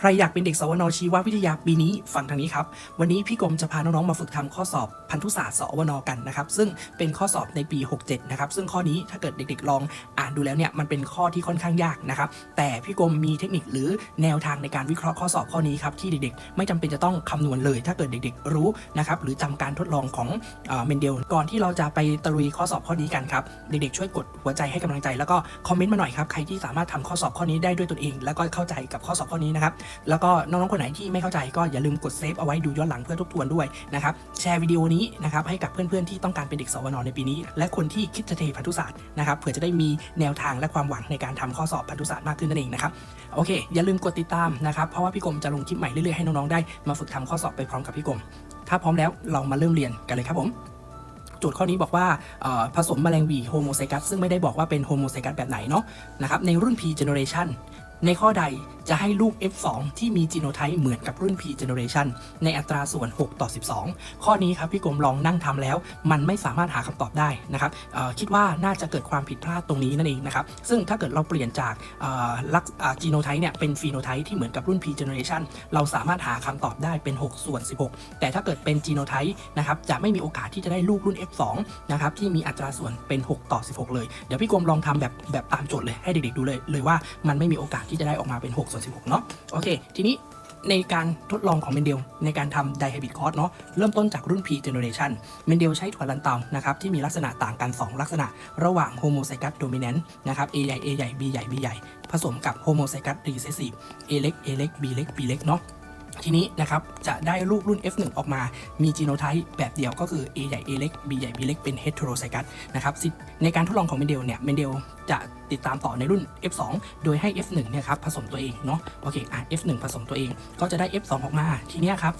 ใครอยากเป็นเด็กสวนชีววิทยาปีนี้ฟังทางนี้ครับ วันนี้พี่กรมจะพาน้องๆมาฝึกทำข้อสอบพันธุศาสตร์สวนกันนะครับ ซึ่งเป็นข้อสอบในปี 67 นะครับ ซึ่งข้อนี้ถ้าเกิดเด็กๆลองอ่านดูแล้วเนี่ยมันเป็นข้อที่ค่อนข้างยากนะครับ แต่พี่กรมมีเทคนิคหรือแนวทางในการวิเคราะห์ข้อสอบข้อนี้ครับที่เด็กๆ ไม่จำเป็นจะต้องคำนวณเลย ถ้าเกิดเด็ก ๆ รู้นะครับหรือจำการทดลองของเอ่อเมนเดลก่อนที่เราจะไปตะลุยข้อสอบข้อนี้กันครับเด็กๆช่วยกดหัวใจให้กำลังใจแล้วก็คอมเมนต์มาหน่อยครับใครที่สามารถทำข้อสอบข้อนี้ได้ด้วยตนเอง แล้วก็เข้าใจกับข้อสอบข้อนี้นะครับแล้วก็น้องๆคนไหนที่ไม่เข้าใจก็อย่าลืมกดเซฟเอาไว้ดูย้อนหลังเพื่อทบทวนด้วยนะครับแชร์วิดีโอนี้นะครับให้กับเพื่อนๆที่ต้องการเป็นเด็กสวนในปีนี้ และคนที่คิดจะเทพันธุศาสตร์นะครับเผื่อจะได้มีแนวทางและความหวังในการทำข้อสอบพันธุศาสตร์มากขึ้นนั่นเองนะครับโอเค อย่าลืมกดติดตามนะครับเพราะว่าพี่กรมจะลงคลิปใหม่เรื่อยๆให้น้องๆได้มาฝึกทำข้อสอบไปพร้อมกับพี่กรมถ้าพร้อมแล้วเรามาเริ่มเรียนกันเลยครับผมโจทย์ข้อนี้บอกว่าผสมแมลงวีโฮโมไซกัสซึ่งไม่ได้บอกว่าเป็นโฮโมไซกัสแบบไหนเนาะนะครับในรุ่น P generation ในข้อใดจะให้ลูก F2 ที่มีจีโนไทป์เหมือนกับรุ่น P generation ในอัตราส่วน 6 ต่อ 12 ข้อนี้ครับพี่กรมลองนั่งทำแล้ว มันไม่สามารถหาคำตอบได้นะครับคิดว่าน่าจะเกิดความผิดพลาดตรงนี้นั่นเองนะครับซึ่งถ้าเกิดเราเปลี่ยนจากลักจีโนไทป์เนี่ยเป็นฟีโนไทป์ที่เหมือนกับรุ่น P generation เราสามารถหาคำตอบได้เป็น 6 ส่วน 16 แต่ถ้าเกิดเป็นจีโนไทป์นะครับจะไม่มีโอกาสที่จะได้ลูกรุ่น F2 นะครับที่มีอัตราส่วนเป็น 6 ต่อ 16 เลย เดี๋ยวพี่กรมลองทำแบบแบบตามโจทย์เลยให้เด็กๆดูเลยเลยว่ามันไม่มีโอกาสที่จะได้ออกมาเป็น6ส่วน16 เนาะโอเค ทีนี้ในการทดลองของเมนเดลในการทำไดฮ a บิตคอร์สเนาะเริ่มต้นจากรุ่น P generation เมนเดลใช้ถั่วลันเตานะครับที่มีลักษณะต่างกัน 2 ลักษณะ ระหว่างโฮโมไซกัสโดมิเนนต์นะครับ A ใหญ่ A ใหญ่ B ใหญ่ B ใหญ่ ผสมกับโฮโมไซกัสรีเซสซีฟ A เล็ก A เล็ก B เล็ก B เล็กเนาะทีนี้นะครับจะได้ลูกรุ่น F1 ออกมา มีจีโนไทป์แบบเดียวก็คือ A ใหญ่ A เล็ก B ใหญ่ B เล็กเป็น heterozygote นะครับในการทดลองของเมนเดลเนี่ยเมนเดล จะติดตามต่อในรุ่น F2 โดยให้ F1 เนี่ยครับผสมตัวเองเนาะโอเคอะ F1 ผสมตัวเอง ก็จะได้ F2 ออกมาทีเนี้ยครับ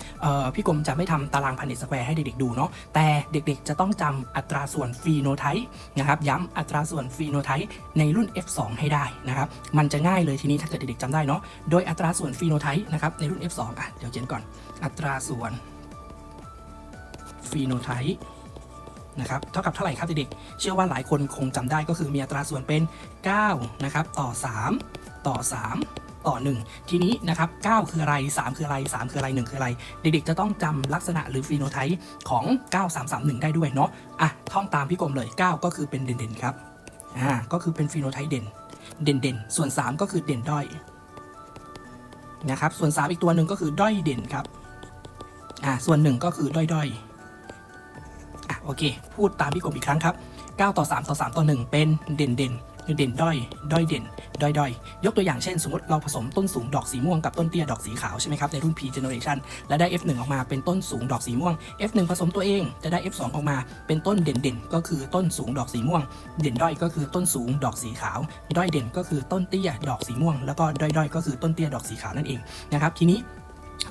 พี่กรมจะไม่ทำตารางพันเนตสแควร์ให้เด็กๆดูเนาะแต่เด็กๆจะต้องจำอัตราส่วนฟีโนไทป์นะครับย้ำอัตราส่วนฟีโนไทป์ในรุ่น F2 ให้ได้นะครับมันจะง่ายเลยทีนี้ถ้าเกิดเด็กๆจำได้เนาะโดยอัตราส่วนฟีโนไทป์นะครับในรุ่น F2 อะเดี๋ยวเขียนก่อนอัตราส่วนฟีโนไทป์ นะครับเท่ากับเท่าไหร่ครับเด็กๆเชื่อว่าหลายคนคงจำได้ก็คือมีอัตราส่วนเป็น9นะครับต่อ 3 ต่อ 3ต่อ 1 ทีนี้นะครับ9คืออะไร 3 คืออะไร 3 คืออะไร 1 คืออะไร เด็กๆ จะต้องจำลักษณะหรือฟีโนไทป์ของ 9331 ได้ด้วยเนาะอะท่องตามพี่กรมเลย 9 ก็คือเป็นเด่นๆครับอ่าก็คือเป็นฟีโนไทป์เด่น เด่นๆ ส่วน 3 ก็คือเด่นด้อยนะครับส่วน 3 อีกตัวหนึ่งก็คือด้อยเด่นครับอ่าส่วนหนึ่งก็คือด้อยด้ อยอะโอเค พูดตามพี่กบอีกครั้งครับ 9 ต่อ 3 ต่อ 3 ต่อ 1 เป็นเด่นเด่นเด่นด้อย ด้อยเด่น ด้อยด้อยยกตัวอย่างเช่น สมมติเราผสมต้นสูงดอกสีม่วงกับต้นเตี้ยดอกสีขาวใช่ไหมครับในรุ่น P generation และได้ F1 ออกมาเป็นต้นสูงดอกสีม่วง F1 ผสมตัวเองจะได้ F2 ออกมาเป็นต้นเด่นเด่นก็คือต้นสูงดอกสีม่วง เด่นด้อยก็คือต้นสูงดอกสีขาว ด้อยเด่นก็คือต้นเตี้ยดอกสีม่วง แล้วก็ด้อยด้อยก็คือต้นเตี้ยดอกสีขาวนั่นเองนะครับทีนี้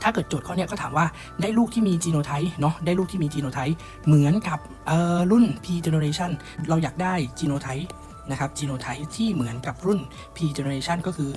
ถ้าเกิดโจทย์ข้อเนี้ยก็ถามว่าได้ลูกที่มีจีโนไทป์เนาะได้ลูกที่มีจีโนไทป์เหมือนกับเอ่อรุ่น P generation เราอยากได้จีโนไทป์นะครับจีโนไทป์ที่เหมือนกับรุ่น P generation ก็คือ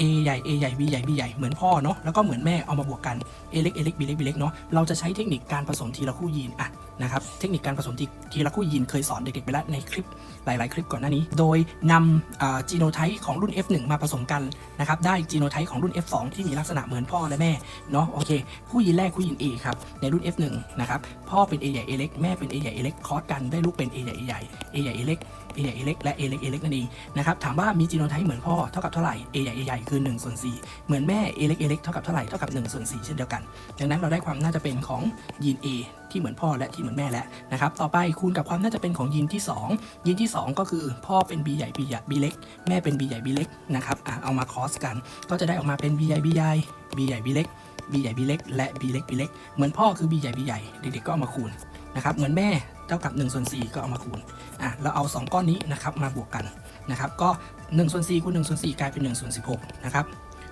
A ใหญ่ A ใหญ่ B ใหญ่ B ใหญ่ เหมือนพ่อเนาะ แล้วก็เหมือนแม่เอามาบวกกัน A เล็ก A เล็ก B เล็ก B เล็กเนาะ เราจะใช้เทคนิคการผสมทีละคู่ยีนอะ นะครับเทคนิคการผสมทีทีละคู่ยีนเคยสอนเด็กๆไปแล้วในคลิปหลาย ๆ คลิปก่อนหน้านี้ โดยนำจีโนไทป์ของรุ่น F1 มาผสมกันนะครับได้จีโนไทป์ของรุ่น F2 ที่มีลักษณะเหมือนพ่อและแม่เนาะโอเค คู่ยีนแรกคู่ยีน A ครับในรุ่น F1 นะครับพ่อเป็น A ใหญ่ A เล็กแม่เป็น A ใหญ่ A เล็กคอสกันได้ลูกเป็น A ใหญ่ A ใหญ่ A ใหญ่ A เล็ก A ใหญ่ A เล็กและ A เล็ก A เล็กนั่นเองนะครับถามว่ามีจีโนไทป์เหมือนพ่อเท่ากับเท่าไหร่ A ใหญ่ A ใหญ่คือ1ส่วน4เหมือนแม่ A เล็ก A เล็กเท่ากับเท่าไหร่เท่ากับ1ส่วน4เช่นเดียวกัน ดังนั้นเราได้ความน่าจะเป็นของยีน A ที่เหมือนพ่อและที่เหมือนแม่แล้วนะครับต่อไปคูณกับความน่าจะเป็นของยีนที่ 2ยีนที่ 2 ก็คือพ่อเป็น B ใหญ่ B ใหญ่ B เล็ก แม่เป็น B ใหญ่ B เล็กนะครับอะเอามาคอสกัน ก็จะได้ออกมาเป็น B ใหญ่ B ใหญ่ B ใหญ่ B เล็ก B ใหญ่ B เล็ก และ B เล็ก B เล็ก เหมือนพ่อคือ B ใหญ่ B ใหญ่ เด็กๆก็เอามาคูณ นะครับเหมือนแม่เท่ากับ1ส่วน4ก็เอามาคูณอะเราเอา 2 ก้อนนี้นะครับมาบวกกันนะครับก็1ส่วน4คูณ1ส่วน4กลายเป็น1ส่วน16นะครับ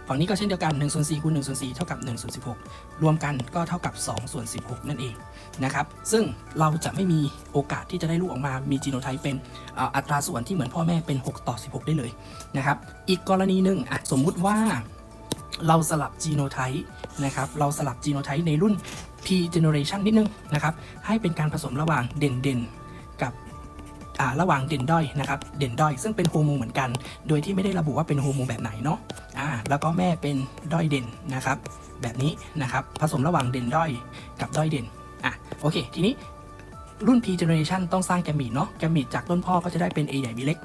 ฝั่งนี้ก็เช่นเดียวกัน1ส่วน4คูณ1ส่วน4เท่ากับ1ส่วน16 รวมกันก็เท่ากับ2ส่วน16 นั่นเองนะครับซึ่งเราจะไม่มีโอกาสที่จะได้ลูกออกมามีจีโนไทป์เป็นอัตราส่วนที่เหมือนพ่อแม่เป็น 6 ต่อ 16 ได้เลยนะครับอีกกรณีหนึ่งอะสมมุติว่าเราสลับจีโนไทป์นะครับเราสลับจีโนไทป์ในรุ่น P generation นิดนึงนะครับให้เป็นการผสมระหว่างเด่นเด่นๆกับอ่าระหว่างเด่นด้อยนะครับเด่นด้อยซึ่งเป็นโฮโมเหมือนกัน โดยที่ไม่ได้ระบุว่าเป็นโฮโมแบบไหนเนาะอ่าแล้วก็แม่เป็นด้อยเด่นนะครับแบบนี้นะครับผสมระหว่างเด่นด้อยกับด้อยเด่นอะโอเค ทีนี้ รุ่น P generation ต้องสร้างแกมมีดเนาะแกมมีดจากต้นพ่อก็จะได้เป็น A ใหญ่ B เล็ก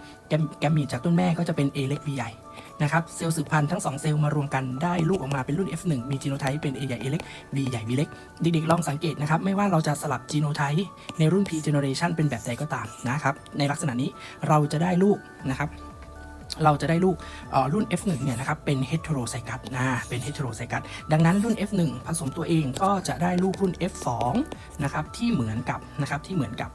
แกมีดจากต้นแม่ก็จะเป็น A เล็ก B ใหญ่นะครับเซลล์สืบพันธุ์ทั้งสองเซลล์มารวมกันได้ลูกออกมาเป็นรุ่น F1 มีจีโนไทป์เป็น A ใหญ่ A เล็ก B ใหญ่ B เล็กเด็กๆลองสังเกตนะครับ ไม่ว่าเราจะสลับจีโนไทป์ในรุ่น P generation เป็นแบบใดก็ตามนะครับ ในลักษณะนี้เราจะได้ลูกนะครับ เราจะได้ลูกรุ่น F1 เนี่ยนะครับเป็นเฮตโรไซกัสนะเป็นเฮตโรไซกัสดังนั้นรุ่น F1 ผสมตัวเองก็จะได้ลูกรุ่น F2 นะครับที่เหมือนกับนะครับที่เหมือนกับ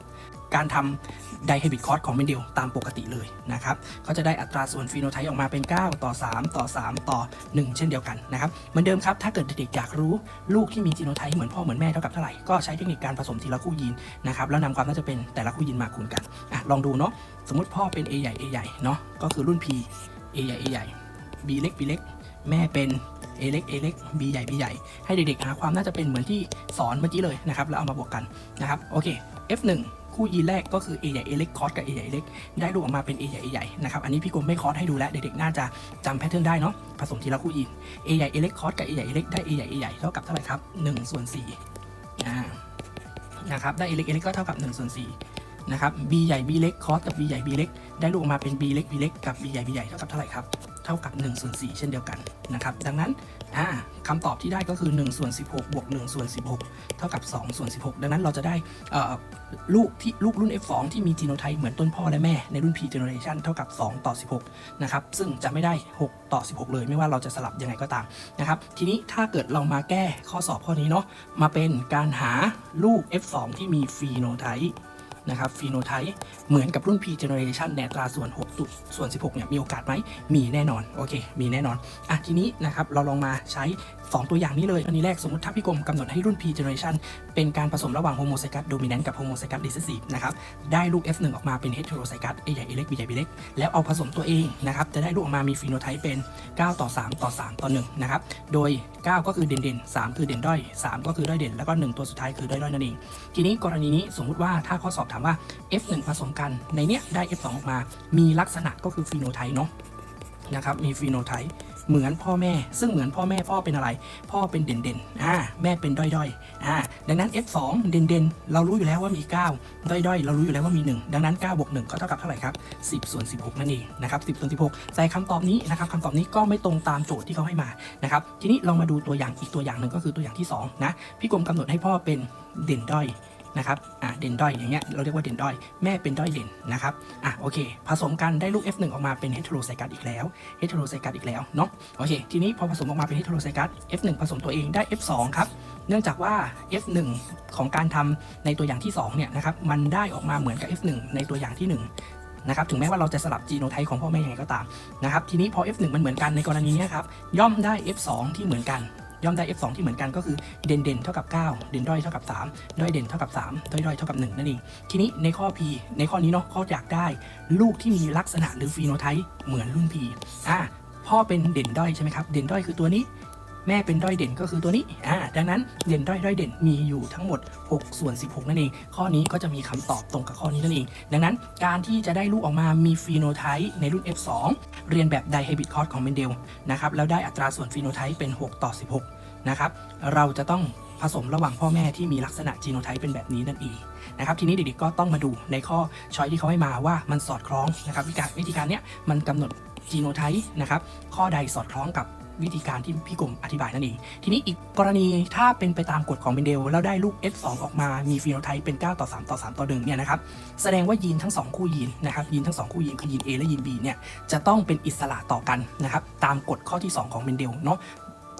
การทำ ไดเฮบิตคอร์สของเมนเดลตามปกติเลยนะครับก็จะได้อัตราส่วนฟีโนไทป์ออกมาเป็น 9 ต่อ 3 ต่อ 3 ต่อ 1 เช่นเดียวกันนะครับเหมือนเดิมครับ ถ้าเกิดเด็กๆอยากรู้ลูกที่มีจีโนไทป์เหมือนพ่อเหมือนแม่เท่ากับเท่าไหร่ก็ใช้เทคนิคการผสมทีละคู่ยีนนะครับแล้วนำความน่าจะเป็นแต่ละคู่ยีนมาคูณกันอะลองดูเนาะสมมติพ่อเป็น A ใหญ่ A ใหญ่เนาะก็คือรุ่น P A ใหญ่ A ใหญ่ B เล็ก B เล็กแม่เป็น A เล็ก A เล็ก B ใหญ่ B ใหญ่ ให้เด็กๆหาความน่าจะเป็นเหมือนที่สอนเมื่อกี้เลยนะครับแล้วเอามาบวกกันนะครับโอเค F1 คู่ยีแรกก็คือ A ใหญ่ A เล็กคอสกับ A ใหญ่ A เล็กได้ลูกออกมาเป็น A ใหญ่ A ใหญ่นะครับอันนี้พี่กรมไม่คอสให้ดูแล้วเด็กๆน่าจะจำแพทเทิร์นได้เนาะผสมทีละคู่ยีน A ใหญ่ A เล็กคอสกับ A ใหญ่ A เล็กได้ A ใหญ่ A ใหญ่เท่ากับเท่าไหร่ครับ1ส่วน4อ่านะครับได้ A เล็ก A เล็กก็เท่ากับ1ส่วน4 นะครับ B ใหญ่ B เล็กคอสกับ B ใหญ่ B เล็กได้ลูกออกมาเป็น B เล็ก B เล็กกับ B ใหญ่ B ใหญ่เท่ากับเท่าไหร่ครับเท่ากับ1ส่วน4เช่นเดียวกันนะครับดังนั้นอ่าคำตอบที่ได้ก็คือ1ส่วน16 บวก1ส่วน16 เท่ากับ2ส่วน16 ดังนั้นเราจะได้ลูกที่ลูกรุ่น F2 ที่มีจีโนไทป์เหมือนต้นพ่อและแม่ในรุ่น P generation เท่ากับ 2 ต่อ 16 นะครับ ซึ่งจะไม่ได้ 6 ต่อ 16 เลยไม่ว่าเราจะสลับยังไงก็ตามนะครับ ทีนี้ถ้าเกิดเรามาแก้ข้อสอบข้อนี้เนาะมาเป็นการหาลูก F2 ที่มีฟีโนไทป์ นะครับฟีโนไทป์เหมือนกับรุ่น P generation ในตราส่วน6ตุส่วน 16เนี่ยมีโอกาสไหมมีแน่นอน โอเค มีแน่นอน อะ ทีนี้นะครับเราลองมาใช้ 2 ตัวอย่างนี้เลย อันนี้แรกสมมติถ้าพี่กรมกำหนดให้รุ่น P generation เป็นการผสมระหว่าง homozygous dominant กับ homozygous recessive นะครับได้ลูก F1 ออกมาเป็น heterozygous A ใหญ่ A เล็ก B ใหญ่ B เล็ก แล้วเอาผสมตัวเองนะครับจะได้ลูกออกมามีฟีโนไทป์เป็น 9 ต่อ 3 ต่อ 3 ต่อ 1 นะครับ โดย 9 ก็คือเด่นเด่น3คือเด่นด้อย 3 ก็คือด้อยเด่น แล้วก็ 1 ตัวสุดท้ายคือด้อยด้อยนั่นเอง ทีนี้กรณีนี้สมมุติว่าถ้าข้อสอบถามว่า F1 ผสมกันในเนี้ยได้ F2 ออกมา มีลักษณะก็คือฟีโนไทป์เนาะนะครับมีฟีโนไทป์ เหมือนพ่อแม่ ซึ่งเหมือนพ่อแม่พ่อเป็นอะไร พ่อเป็นเด่นเด่นอ่าแม่เป็นด้อยด้อยอ่าดังนั้น F2 เด่นเด่นเรารู้อยู่แล้วว่ามี 9 ด้อยด้อยเรารู้อยู่แล้วว่ามี 1 ดังนั้น9บวก1ก็เท่ากับเท่าไหร่ครับ 10 ส่วน 16 นั่นเองนะครับ10 ส่วน 16ใส่คำตอบนี้นะครับคำตอบนี้ก็ไม่ตรงตามโจทย์ที่เขาให้มานะครับทีนี้เรามาดูตัวอย่างอีกตัวอย่างหนึ่งก็คือตัวอย่างที่สองนะพี่กรมกำหนดให้พ่อเป็นเด่นด้อย นะครับอะเด่นด้อยอย่างเงี้ยเราเรียกว่าเด่นด้อยแม่เป็นด้อยเด่นนะครับอะโอเค ผสมกันได้ลูก F1 ออกมาเป็น heterozygous อีกแล้ว heterozygous อีกแล้วเนาะโอเค ทีนี้พอผสมออกมาเป็น heterozygous F1 ผสมตัวเองได้ F2 ครับเนื่องจากว่า F1 ของการทำในตัวอย่างที่2เนี่ยนะครับมันได้ออกมาเหมือนกับ F1 ในตัวอย่างที่ 1นะครับถึงแม้ว่าเราจะสลับจีโนไทป์ของพ่อแม่ยังไงก็ตามนะครับทีนี้พอ F1 มันเหมือนกันในกรณีนี้ครับย่อมได้ F2 ที่เหมือนกัน ย่อมได้ F2 ที่เหมือนกันก็คือเด่นเด่นเท่ากับ 9 เด่นด้อยเท่ากับ 3 ด้อยเด่นเท่ากับ 3 ด้อยด้อยเท่ากับ 1 นั่นเอง ทีนี้ในข้อ P ในข้อนี้เนาะเขาออยากได้ลูกที่มีลักษณะหรือฟีโนไทป์เหมือนรุ่น P อ่าพ่อเป็นเด่นด้อยใช่ไหมครับ เด่นด้อยคือตัวนี้ แม่เป็นด้อยเด่นก็คือตัวนี้อ่าดังนั้นเด่นด้อยด้อยเด่นมีอยู่ทั้งหมด 6 ส่วน 16 นั่นเอง ข้อนี้ก็จะมีคำตอบตรงกับข้อนี้นั่นเอง ดังนั้นการที่จะได้ลูกออกมามีฟีโนไทป์ในรุ่น F2 เรียนแบบไดเฮบิตคอร์สของเมนเดลนะครับแล้วได้อัตราส่วนฟีโนไทป์เป็น 6 ต่อ 16 นะครับเราจะต้องผสมระหว่างพ่อแม่ที่มีลักษณะจีโนไทป์เป็นแบบนี้นั่นเองนะครับทีนี้เด็กๆก็ต้องมาดูในข้อช้อยที่เขาให้มาว่ามันสอดคล้องนะครับวิธีการวิธีการเนี้ยมันกำหนดจีโนไทป์นะครับข้อใดสอดคล้องกับ วิธีการที่พี่กรมอธิบายนั่นเอง ทีนี้อีกกรณีถ้าเป็นไปตามกฎของเบนเดล แล้วได้ลูก F2 ออกมามีฟีโนไทป์เป็น 9 ต่อ 3 ต่อ 3 ต่อ1เนี่ยนะครับแสดงว่ายีนทั้ง 2 คู่ยีนนะครับยีนทั้ง 2 คู่ยีนคือยีน A และยีน B เนี่ยจะต้องเป็นอิสระต่อกันนะครับตามกฎข้อที่ 2 ของเบนเดลเนาะ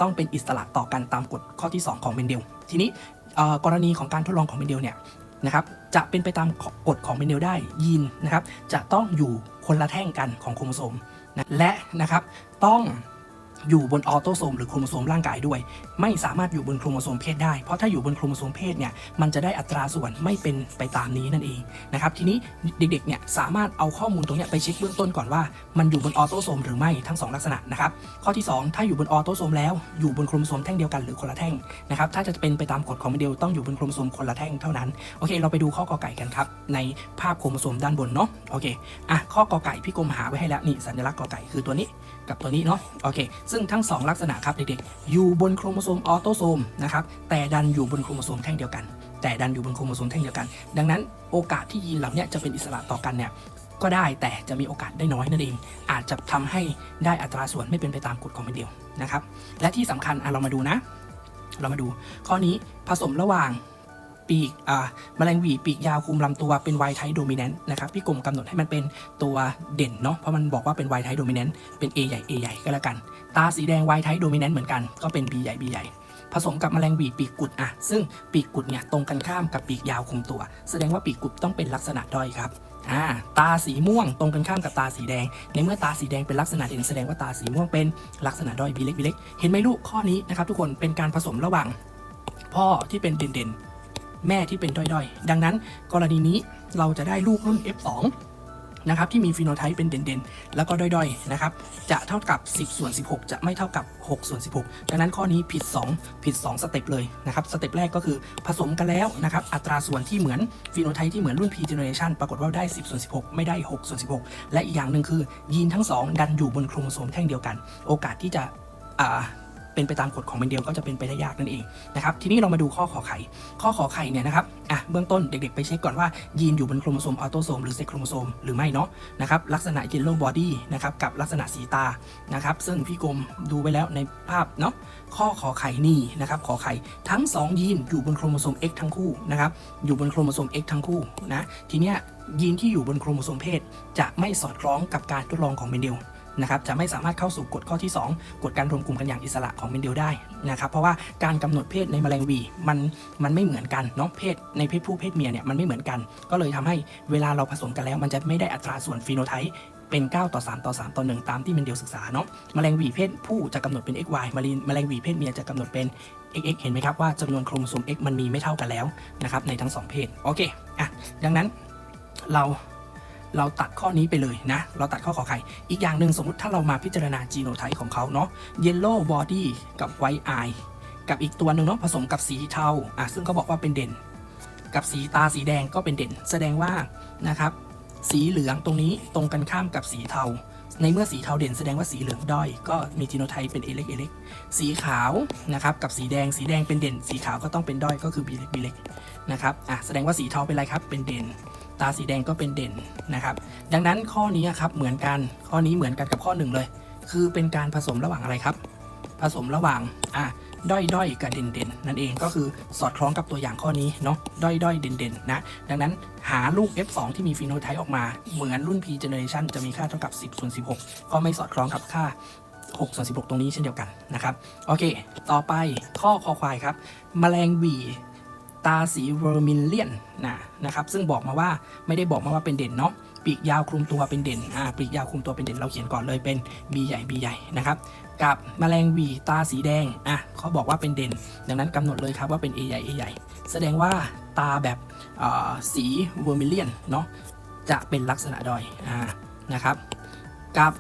ต้องเป็นอิสระต่อกันตามกฎข้อที่ 2 ของเบนเดล ทีนี้กรณีของการทดลองของเบนเดลเนี่ยนะครับจะเป็นไปตามกฎของเบนเดลได้ยีนนะครับจะต้องอยู่คนละแท่งกันของโครโมโซมนะและนะครับต้อง อยู่บนออโตโซมหรือโครโมโซมร่างกายด้วย ไม่สามารถอยู่บนโครโมโซมเพศได้ เพราะถ้าอยู่บนโครโมโซมเพศเนี่ยมันจะได้อัตราส่วนไม่เป็นไปตามนี้นั่นเองนะครับทีนี้เด็กๆเนี่ยสามารถเอาข้อมูลตรงเนี้ยไปเช็คเบื้องต้นก่อนว่ามันอยู่บนออโตโซมหรือไม่ทั้งสองลักษณะนะครับข้อที่ 2 ถ้าอยู่บนออโตโซมแล้วอยู่บนโครโมโซมแท่งเดียวกันหรือคนละแท่งนะครับถ้าจะเป็นไปตามกฎของโมเดลต้องอยู่บนโครโมโซมคนละแท่งเท่านั้นโอเค เราไปดูข้อกอไก่กันครับในภาพโครโมโซมด้านบนเนาะโอเคอะข้อกอไก่พี่กรมหาไว้ให้แล้วนี่สัญลักษณ์กอไก่คือตัวนี้กับตัวนี้เนาะโอเค ซึ่งทั้ง 2 ลักษณะครับเด็กๆอยู่บนโครโมโซมออโตโซมนะครับแต่ดันอยู่บนโครโมโซมแท่งเดียวกัน แต่ดันอยู่บนโครโมโซมแท่งเดียวกัน ดังนั้นโอกาสที่ยีนเหล่านี้จะเป็นอิสระต่อกันเนี่ยก็ได้แต่จะมีโอกาสได้น้อยนั่นเอง อาจจะทำให้ได้อัตราส่วนไม่เป็นไปตามกฎของมันเดียวนะครับและที่สำคัญอะเรามาดูนะ เรามาดูข้อนี้ผสมระหว่าง ปีกแมลงหวีปีกยาวคุมลำตัวเป็นไวท์ไทโดมิ n น n นะครับพี่กรมกำหนดให้มันเป็นตัวเด่นเนาะเพราะมันบอกว่าเป็นไวท์ไทโดมิ n น n เป็น A ใหญ่ A ใหญ่ก็แล้วกัน ตาสีแดงไวท์ไทโดมิ n น n เหมือนกันก็เป็น B ใหญ่ B ใหญ่ผสมกับแมลงหวีปีกกุดอะ ซึ่งปีกกุดเนี่ยตรงกันข้ามกับปีกยาวคุมตัว แสดงว่าปีกกุดต้องเป็นลักษณะด้อยครับอ่าตาสีม่วงตรงกันข้ามกับตาสีแดง ในเมื่อตาสีแดงเป็นลักษณะเด่นแสดงว่าตาสีม่วงเป็นลักษณะด้อย B เล็ก B เล็ก เห็นไหมลูกข้อนี้นะครับทุกคนเป็นการผสมระหว่าง พ่อที่เป็นเด่นๆ แม่ที่เป็นด้อยๆ ดังนั้นกรณีนี้เราจะได้ลูกรุ่น F2 นะครับที่มีฟีโนไทป์เป็นเด่นๆ แล้วก็ด้อยๆนะครับจะเท่ากับ 10 ส่วน 16 จะไม่เท่ากับ 6 ส่วน 16 ดังนั้นข้อนี้ผิด 2 ผิด 2 สเต็ปเลยนะครับสเต็ปแรกก็คือผสมกันแล้วนะครับอัตราส่วนที่เหมือนฟีโนไทป์ที่เหมือนรุ่น P generation ปรากฏว่าได้ 10 ส่วน 16 ไม่ได้ 6 ส่วน 16 และอีกอย่างหนึ่งคือยีนทั้ง 2 ดันอยู่บนโครโมโซมแท่งเดียวกัน โอกาสที่จะ เป็นไปตามกฎของเมนเดลก็จะเป็นไปได้ยากนั่นเองนะครับทีนี้เรามาดูข้อขอไข่ ข้อขอไข่เนี่ยนะครับอะเบื้องต้นเด็กๆไปเช็คก่อนว่ายีนอยู่บนโครโมโซมออโตโซมหรือเซ็กโครโมโซมหรือไม่เนาะนะครับลักษณะเยลโล่บอดี้นะครับกับลักษณะสีตานะครับซึ่งพี่กรมดูไว้แล้วในภาพเนาะข้อขอไข่นี่นะครับขอไข่ทั้ง 2 ยีนอยู่บนโครโมโซม X ทั้งคู่นะครับอยู่บนโครโมโซม X ทั้งคู่นะทีเนี้ยยีนที่อยู่บนโครโมโซมเพศ จะไม่สอดคล้องกับการทดลองของเมนเดล นะครับจะไม่สามารถเข้าสู่กฎข้อที่ 2 กฎการรวมกลุ่มกันอย่างอิสระของเมนเดลได้นะครับเพราะว่าการกำหนดเพศในแมลงวีมันมันไม่เหมือนกันเนาะเพศในเพศผู้เพศเมียเนี่ยมันไม่เหมือนกัน ก็เลยทำให้เวลาเราผสมกันแล้ว มันจะไม่ได้อัตราส่วนฟีโนไทป์เป็น 9 ต่อ 3 ต่อ 3 ต่อ 1 ตามที่เมนเดลศึกษาเนาะแมลงวีเพศผู้จะกำหนดเป็น XY แมลงแมลงวีเพศเมียจะกำหนดเป็น XX เห็นไหมครับว่าจำนวนโครโมโซม X มันมีไม่เท่ากันแล้วนะครับในทั้งสองเพศโอเคอะดังนั้นเรา เราตัดข้อนี้ไปเลยนะ เราตัดข้อขอไข่ อีกอย่างหนึ่งสมมติถ้าเรามาพิจารณาจีโนไทป์ของเขาเนาะ yellow body กับ white eye กับอีกตัวหนึ่งเนาะผสมกับสีเทาอะซึ่งเขาบอกว่าเป็นเด่น กับสีตาสีแดงก็เป็นเด่น แสดงว่านะครับสีเหลืองตรงนี้ตรงกันข้ามกับสีเทา ในเมื่อสีเทาเด่นแสดงว่าสีเหลืองด้อย ก็มีจีโนไทป์เป็นเอเล็กเอเล็กสีขาวนะครับกับสีแดงสีแดงเป็นเด่น สีขาวก็ต้องเป็นด้อยก็คือบีเล็กบีเล็กนะครับอะแสดงว่าสีเทาเป็นอะไรครับเป็นเด่น ตาสีแดงก็เป็นเด่นนะครับ ดังนั้นข้อนี้ครับเหมือนกันข้อนี้เหมือนกันกับข้อหนึ่งเลย คือเป็นการผสมระหว่างอะไรครับ ผสมระหว่างอะด้อยด้อยกับเด่นเด่นนั่นเองก็คือสอดคล้องกับตัวอย่างข้อนี้เนาะด้อยด้อยเด่นเด่นนะ ดังนั้นหาลูก F2 ที่มีฟีโนไทป์ออกมา เหมือนรุ่น P generation จะมีค่าเท่ากับ 10ส่วน16 ก็ไม่สอดคล้องกับค่า6ส่วน16 ตรงนี้เช่นเดียวกันนะครับ โอเค ต่อไปข้อคอควายครับ แมลงวี ตาสีเวอร์มิลเลียนนะนะครับซึ่งบอกมาว่าไม่ได้บอกมาว่าเป็นเด่นเนาะปีกยาวคลุมตัวเป็นเด่นอ่าปีกยาวคลุมตัวเป็นเด่นเราเขียนก่อนเลยเป็น B ใหญ่ B ใหญ่นะครับกับแมลงวีตาสีแดงอะเขาบอกว่าเป็นเด่น ดังนั้นกำหนดเลยครับว่าเป็น A ใหญ่ A ใหญ่ แสดงว่าตาแบบอ่าสีเวอร์มิลเลียนเนาะจะเป็นลักษณะดอยอ่านะครับกับ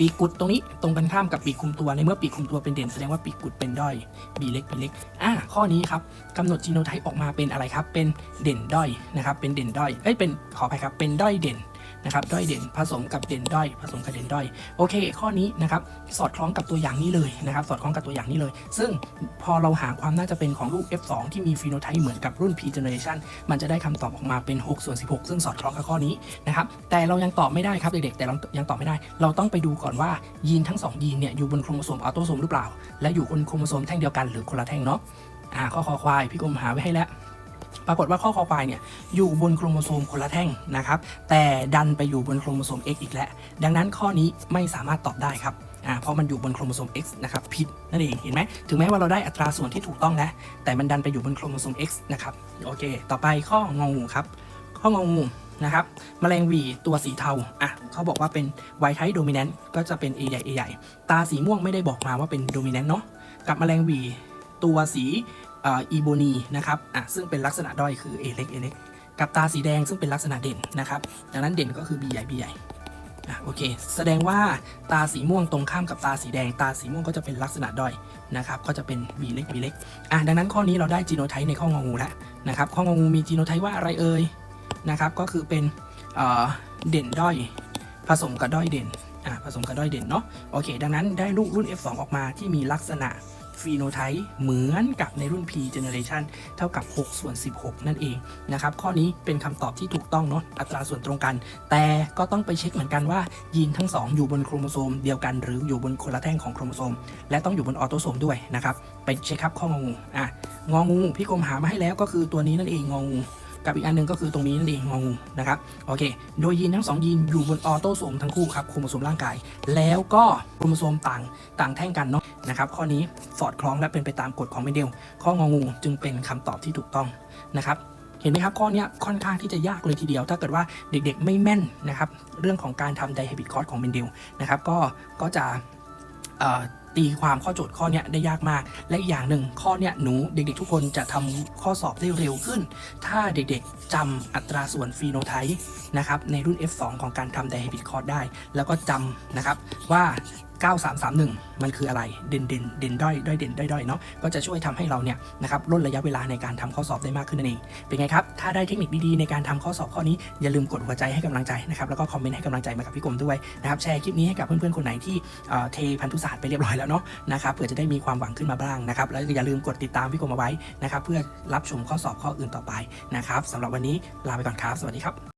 ปีกุดตรงนี้ตรงกันข้ามกับปีกคุมตัวในเมื่อปีกคุมตัวเป็นเด่นแสดงว่าปีกุดเป็นด้อยบีเล็กบีเล็กอ่าข้อนี้ครับกำหนดจีโนไทป์ออกมาเป็นอะไรครับ เป็นเด่นด้อยนะครับเป็นเด่นด้อยเอ้ยเป็นขออภัยครับเป็นด้อยเด่น นะครับด้อยเด่นผสมกับเด่นด้อยผสมกับเด่นด้อยโอเค ข้อนี้นะครับสอดคล้องกับตัวอย่างนี้เลยนะครับสอดคล้องกับตัวอย่างนี้เลย ซึ่งพอเราหาความน่าจะเป็นของลูก F2 ที่มีฟีโนไทป์เหมือนกับรุ่น P generation มันจะได้คำตอบออกมาเป็น6ส่วน16 ซึ่งสอดคล้องกับข้อนี้นะครับแต่เรายังตอบไม่ได้ครับเด็กๆแต่เรายังตอบไม่ได้ เราต้องไปดูก่อนว่ายีนทั้งสองยีนเนี่ยอยู่บนโครโมโซมออโตโซมหรือเปล่า และอยู่บนโครโมโซมแท่งเดียวกันหรือคนละแท่งเนาะอ่าข้อคอควายพี่กรมหาไว้ให้แล้ว ปรากฏว่าข้อคอควายเนี่ยอยู่บนโครโมโซมคนละแท่งนะครับ แต่ดันไปอยู่บนโครโมโซม X อีกแล้ว ดังนั้นข้อนี้ไม่สามารถตอบได้ครับอ่าเพราะมันอยู่บนโครโมโซม X นะครับผิดนั่นเองเห็นไหมถึงแม้ว่าเราได้อัตราส่วนที่ถูกต้องแล้วแต่มันดันไปอยู่บนโครโมโซม X นะครับโอเค ต่อไปข้ององูครับข้ององูนะครับแมลงวีตัวสีเทาอะเขาบอกว่าเป็นไวท์ไทโดมิ n น n ์ก็จะเป็น A ใหญ่ A ใหญ่ ตาสีม่วงไม่ได้บอกมาว่าเป็นโดมิ n น n ์เนาะกับแมลงวีตัวสี อีโบนีนะครับอะซึ่งเป็นลักษณะด้อยคือ A เล็ก A เล็กกับตาสีแดงซึ่งเป็นลักษณะเด่นนะครับดังนั้นเด่นก็คือ B ใหญ่ B ใหญ่อะโอเคแสดงว่าตาสีม่วงตรงข้ามกับตาสีแดง ตาสีม่วงก็จะเป็นลักษณะด้อยนะครับก็จะเป็น B เล็ก B เล็กอะดังนั้นข้อนี้เราได้จีโนไทป์ในข้ององูแล้วนะครับข้ององูมีจีโนไทป์ว่าอะไรเอ่ยนะครับก็คือเป็นเด่นด้อยผสมกับด้อยเด่นอ่าผสมกับด้อยเด่นเนาะโอเค ดังนั้นได้ลูกรุ่น F2 ออกมาที่มีลักษณะ ฟีโนไทป์เหมือนกับในรุ่น P generation เท่ากับ 6 ส่วน 16 นั่นเองนะครับข้อนี้เป็นคำตอบที่ถูกต้องเนาะอัตราส่วนตรงกัน แต่ก็ต้องไปเช็คเหมือนกันว่ายีนทั้ง 2 อยู่บนโครโมโซมเดียวกันหรืออยู่บนคนละแท่งของโครโมโซม และต้องอยู่บนออโตโซมด้วยนะครับไปเช็คครับข้ององูอะงองูพี่กรมหามาให้แล้วก็คือตัวนี้นั่นเองงองู กับอีกอันหนึงก็คือตรงนี้นั่นเองงองูนะครับโอเค โดยยีนทั้งสองยีนอยู่บนออโตโซมทั้งคู่ครับโครโมโซมร่างกาย แล้วก็โครโมโซมต่างต่างแท่งกันเนาะนะครับข้อนี้สอดคล้องและเป็นไปตามกฎของเมนเดลข้ององูจึงเป็นคำตอบที่ถูกต้องนะครับเห็นไหมครับข้อนี้ค่อนข้างที่จะยากเลยทีเดียว ถ้าเกิดว่าเด็กๆไม่แม่นนะครับเรื่องของการทำไดเฮบิตคอร์สของเมนเดลนะครับก็ก็จะ ตีความข้อโจทย์ข้อนี้ได้ยากมาก และอีกอย่างหนึ่งข้อนี้หนูเด็กๆทุกคนจะทำข้อสอบได้เร็วขึ้น ถ้าเด็กๆจำอัตราส่วนฟีโนไทป์นะครับในรุ่น F2 ของการทำไดฮิบิทคอร์ดได้ แล้วก็จำนะครับว่า 9331 มันคืออะไร เด่นเด่นเด่นด้อยด้อยเด่นด้อยด้อยเนาะ ก็จะช่วยทำให้เราเนี่ยนะครับลดระยะเวลาในการทำข้อสอบได้มากขึ้นนั่นเอง เป็นไงครับ ถ้าได้เทคนิคดีๆในการทำข้อสอบข้อนี้ อย่าลืมกดหัวใจให้กำลังใจนะครับ แล้วก็คอมเมนต์ให้กำลังใจมากับพี่กรมด้วยนะครับ แชร์คลิปนี้ให้กับเพื่อนๆคนไหนที่เอ่อเทพันธุศาสตร์ไปเรียบร้อยแล้วเนาะนะครับเผื่อจะได้มีความหวังขึ้นมาบ้างนะครับ แล้วอย่าลืมกดติดตามพี่กรมเอาไว้นะครับ เพื่อรับชมข้อสอบข้ออื่นต่อไปนะครับสำหรับวันนี้ลาไปก่อนครับ สวัสดีครับ